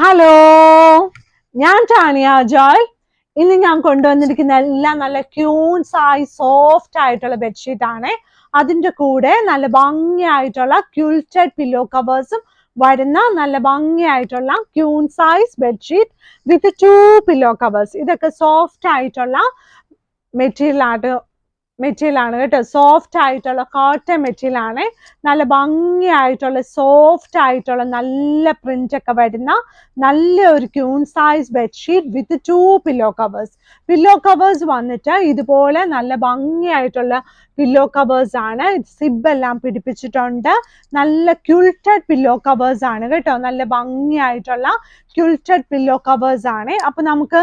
Hello ഞാൻ ടാനിയ ജോയ് ഇന്ന് ഞാൻ കൊണ്ടുവന്നിരിക്കുന്ന എല്ലാം നല്ല ക്യൂൺസ് ആയി സോഫ്റ്റ് ആയിട്ടുള്ള ബെഡ്ഷീറ്റ് ആണ്. അതിന്റെ കൂടെ നല്ല ഭംഗിയായിട്ടുള്ള ക്യൂൾറ്റഡ് പില്ലോ കവേഴ്സും വരുന്ന നല്ല ഭംഗിയായിട്ടുള്ള queen size bedsheet with two pillow covers ഇതൊക്കെ സോഫ്റ്റ് ആയിട്ടുള്ള മെറ്റീരിയൽ ആണ് മെറ്റീരിയൽ ആണ് കേട്ടോ. സോഫ്റ്റ് ആയിട്ടുള്ള കോട്ടൺ മെറ്റീരിയൽ ആണ് നല്ല ഭംഗിയായിട്ടുള്ള സോഫ്റ്റ് ആയിട്ടുള്ള നല്ല പ്രിന്റ് ഒക്കെ വരുന്ന നല്ല ഒരു queen size bedsheet with two pillow covers pillow covers വന്നിട്ട് ഇതുപോലെ നല്ല ഭംഗിയായിട്ടുള്ള പില്ലോ കവേഴ്സ് ആണ്. സിബ് എല്ലാം പിടിപ്പിച്ചിട്ടുണ്ട്. നല്ല ക്യുൾറ്റഡ് പില്ലോ കവേഴ്സ് ആണ് കേട്ടോ. നല്ല ഭംഗിയായിട്ടുള്ള ക്യുൾറ്റഡ് പില്ലോ കവേഴ്സ് ആണ്. അപ്പൊ നമുക്ക്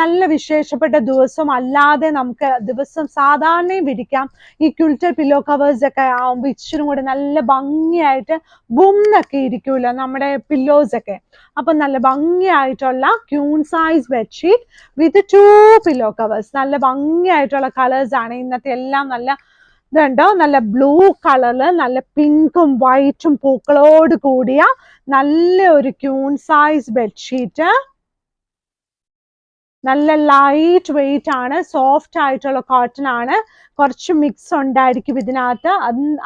നല്ല വിശേഷപ്പെട്ട ദിവസം അല്ലാതെ നമുക്ക് ദിവസം സാധാരണയും വിരിക്കാം ഈ ക്യുൾറ്റഡ് പില്ലോ കവേഴ്സ് ഒക്കെ ആവുമ്പോൾ ഇച്ചിരി കൂടെ നല്ല ഭംഗിയായിട്ട് ബുംന്നൊക്കെ ഇരിക്കൂല നമ്മുടെ പില്ലോസ് ഒക്കെ. അപ്പൊ നല്ല ഭംഗിയായിട്ടുള്ള queen size bedsheet with two pillow covers നല്ല ഭംഗിയായിട്ടുള്ള കളേഴ്സ് ആണ്. ഇന്നത്തെ എല്ലാം നല്ല ഇതുണ്ടോ? നല്ല ബ്ലൂ കളറിൽ നല്ല പിങ്കും വൈറ്റും പൂക്കളോട് കൂടിയ നല്ല ഒരു ക്യൂൺ സൈസ് ബെഡ്ഷീറ്റ് നല്ല ലൈറ്റ് വെയിറ്റ് ആണ് സോഫ്റ്റ് ആയിട്ടുള്ള കോട്ടൺ ആണ്. കുറച്ച് മിക്സ് ഉണ്ടായിരിക്കും ഇതിനകത്ത്.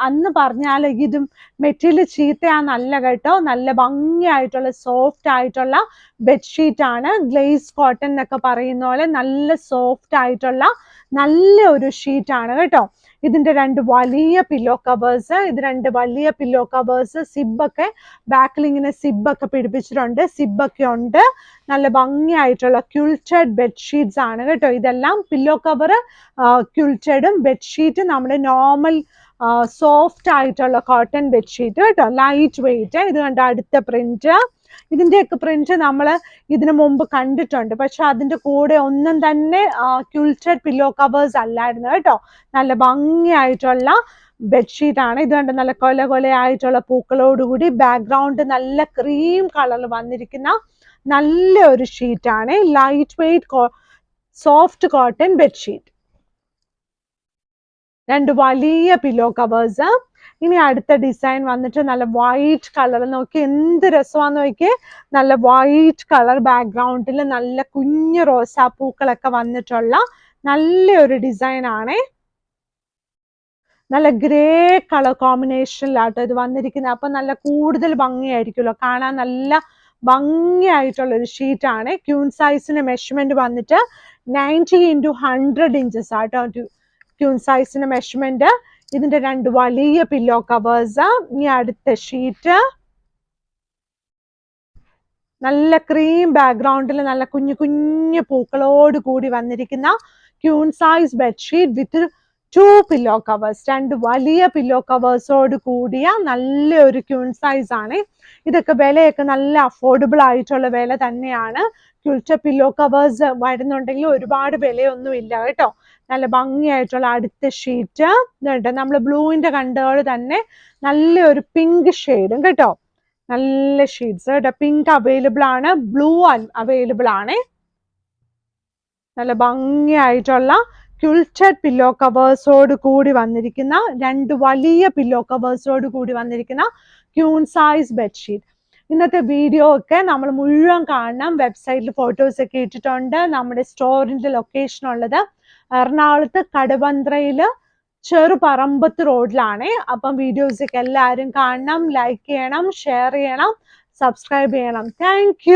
അന്ന് പറഞ്ഞാൽ ഇതും മെറ്റീരിയൽ ചീത്തയാന്നല്ല കേട്ടോ. നല്ല ഭംഗിയായിട്ടുള്ള സോഫ്റ്റ് ആയിട്ടുള്ള ബെഡ്ഷീറ്റ് ആണ്. ഗ്ലേസ് കോട്ടൺ എന്നൊക്കെ പറയുന്ന പോലെ നല്ല സോഫ്റ്റ് ആയിട്ടുള്ള നല്ല ഒരു ഷീറ്റ് ആണ് കേട്ടോ. ഇതിന്റെ രണ്ട് വലിയ പില്ലോ കവേഴ്സ് ഇത് രണ്ട് വലിയ പില്ലോ കവേഴ്സ് സിബൊക്കെ ബാക്കിൽ ഇങ്ങനെ സിബൊക്കെ പിടിപ്പിച്ചിട്ടുണ്ട്. സിബൊക്കെ ഉണ്ട്. നല്ല ഭംഗിയായിട്ടുള്ള ക്യുൾറ്റഡ് ബെഡ്ഷീറ്റ്സ് ആണ് കേട്ടോ. ഇതെല്ലാം പില്ലോ കവർ ക്യുൾറ്റഡും ബെഡ്ഷീറ്റും നമ്മുടെ നോർമൽ സോഫ്റ്റ് ആയിട്ടുള്ള കോട്ടൺ ബെഡ്ഷീറ്റ് കേട്ടോ. ലൈറ്റ് വെയിറ്റ് ഇത് കണ്ട അടുത്ത പ്രിന്റ് ഇതിന്റെയൊക്കെ പ്രിന്റ് നമ്മൾ ഇതിനു മുമ്പ് കണ്ടിട്ടുണ്ട്. പക്ഷെ അതിന്റെ കൂടെ ഒന്നും തന്നെ ക്യുൾറ്റഡ് പില്ലോ കവേഴ്സ് അല്ലായിരുന്നു കേട്ടോ. നല്ല ഭംഗിയായിട്ടുള്ള ബെഡ്ഷീറ്റ് ആണ്. ഇത് കണ്ട് നല്ല കൊല കൊലയായിട്ടുള്ള പൂക്കളോടുകൂടി ബാക്ക്ഗ്രൗണ്ട് നല്ല ക്രീം കളറിൽ വന്നിരിക്കുന്ന നല്ല ഒരു ഷീറ്റാണ് light weight soft cotton bedsheet രണ്ട് വലിയ പില്ലോ കവേഴ്സ് ഇനി അടുത്ത ഡിസൈൻ വന്നിട്ട് നല്ല വൈറ്റ് കളർ നോക്കി എന്ത് രസമാന്ന് നോക്കി നല്ല വൈറ്റ് കളർ ബാക്ക്ഗ്രൗണ്ടിൽ നല്ല കുഞ്ഞു റോസാപ്പൂക്കളൊക്കെ വന്നിട്ടുള്ള നല്ലൊരു ഡിസൈൻ ആണ്. നല്ല ഗ്രേ കളർ കോമ്പിനേഷനിലാട്ടോ ഇത് വന്നിരിക്കുന്നത് അപ്പൊ നല്ല കൂടുതൽ ഭംഗിയായിരിക്കുമല്ലോ. കാണാൻ നല്ല ഭംഗിയായിട്ടുള്ള ഒരു ഷീറ്റ് ആണ് ക്യൂൺ സൈസിന്റെ മെഷർമെന്റ് വന്നിട്ട് നയന്റി ഇന്റു ഹൺഡ്രഡ് ഇഞ്ചസ് ആട്ടോ. ക്യൂൺ സൈസിന് മെഷർമെന്റ് ഇതിന്റെ രണ്ട് വലിയ പില്ലോ കവേഴ്സ് ഇനി അടുത്ത ഷീറ്റ് നല്ല ക്രീം ബാക്ക്ഗ്രൗണ്ടിൽ നല്ല കുഞ്ഞു കുഞ്ഞു പൂക്കളോട് കൂടി വന്നിരിക്കുന്ന queen size bedsheet with two pillow covers രണ്ട് വലിയ പില്ലോ കവേഴ്സോട് കൂടിയ നല്ല ഒരു ക്യൂൺ സൈസ് ആണ്. ഇതൊക്കെ വിലയൊക്കെ നല്ല അഫോർഡബിൾ ആയിട്ടുള്ള വില തന്നെയാണ്. ക്യുൾച്ച പില്ലോ കവേഴ്സ് വരുന്നുണ്ടെങ്കിൽ ഒരുപാട് വിലയൊന്നും ഇല്ല കേട്ടോ. നല്ല ഭംഗിയായിട്ടുള്ള അടുത്ത ഷീറ്റ് ഇതുണ്ട്. നമ്മൾ ബ്ലൂവിന്റെ കണ്ടുകൾ തന്നെ നല്ല ഒരു പിങ്ക് ഷെയ്ഡും കേട്ടോ. നല്ല ഷീറ്റ്സ് കേട്ടോ. പിങ്ക് അവൈലബിൾ ആണ്. ബ്ലൂ അവൈലബിൾ ആണ്. നല്ല ഭംഗിയായിട്ടുള്ള ക്യുൾറ്റഡ് പില്ലോ കവേഴ്സോട് കൂടി വന്നിരിക്കുന്ന രണ്ട് വലിയ പില്ലോ കവേഴ്സോട് കൂടി വന്നിരിക്കുന്ന ക്യൂൺ സൈസ് ബെഡ്ഷീറ്റ് ഇന്നത്തെ വീഡിയോ ഒക്കെ നമ്മൾ മുഴുവൻ കാണണം. വെബ്സൈറ്റിൽ ഫോട്ടോസ് ഒക്കെ ഇട്ടിട്ടുണ്ട്. നമ്മുടെ സ്റ്റോറിന്റെ ലൊക്കേഷൻ ഉള്ളത് എറണാകുളത്ത് കടുവന്ത്രയിൽ ചെറുപറമ്പത്ത് റോഡിലാണ്. അപ്പം വീഡിയോസ് ഒക്കെ എല്ലാവരും കാണണം ലൈക്ക് ചെയ്യണം ഷെയർ ചെയ്യണം സബ്സ്ക്രൈബ് ചെയ്യണം. താങ്ക്